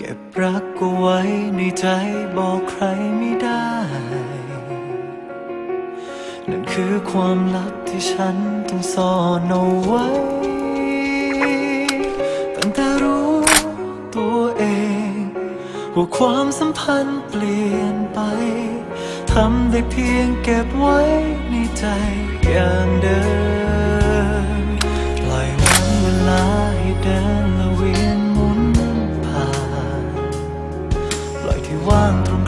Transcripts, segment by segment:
ก็บรักก็ไว้ในใจบอกใครไม่ได้ นั่นคือความลับที่ฉันต้องซ่อนเอาไว้ตั้งแต่รู้ตัวเองว่าความสัมพันธ์เปลี่ยนไปทำได้เพียงเก็บไว้ในใจอย่างเดิม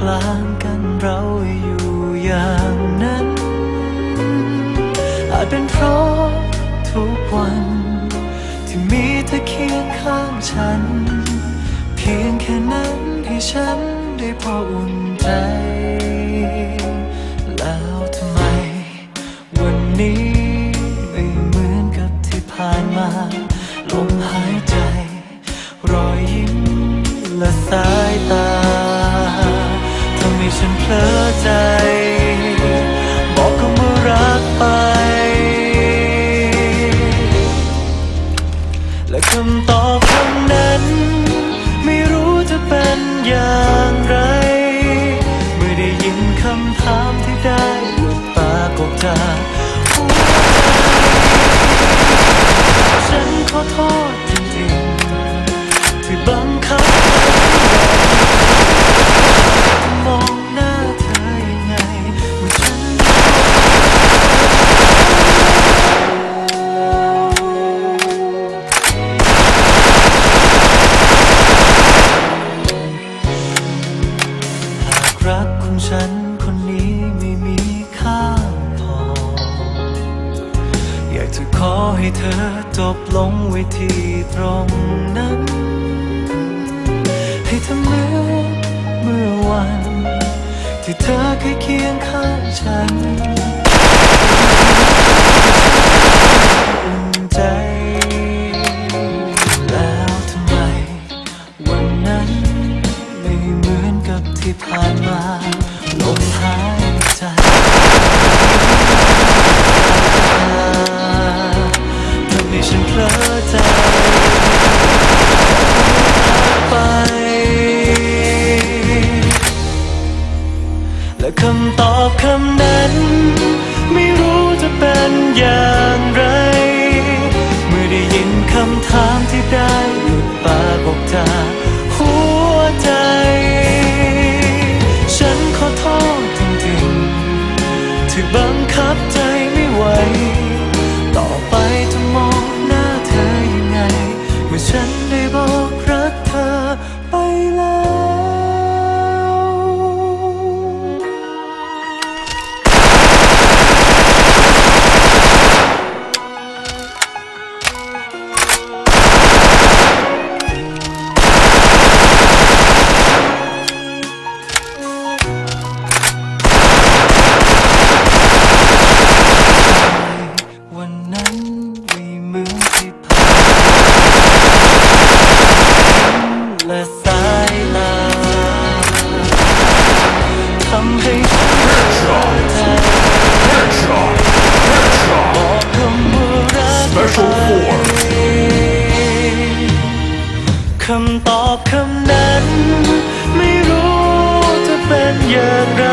ลางกันเราอยู่อย่างนั้น อาจเป็นเพราะทุกวัน ที่มีเธอเคียงข้างฉัน เพียงแค่นั้นให้ฉันได้พออุ่นใจ แล้วทำไม วันนี้ไม่เหมือนกับที่ผ่านมาลมหายใจ รอยยิ้มและสายตาำตอบคำนั้น ไม่รู้จะเป็นอย่างไร เมื่อได้ยินคำ รักของฉันคนนี้ไม่มีค่าพอ อยากจะขอให้เธอจบลงไว้ที่ตรงนั้น ให้เธอเหมือนเมื่อวัน ที่เธอเคยเคียงข้างฉัน ผ่านมาลมหายใจทำให้ฉันเพลอใจไป และคำตอบคำนั้น ไม่รู้จะเป็นอย่างไร เมื่อได้ยินคำถามที่ได้ เมื่อ คำตอบคำนั้น ไม่รู้จะเป็นอย่างไร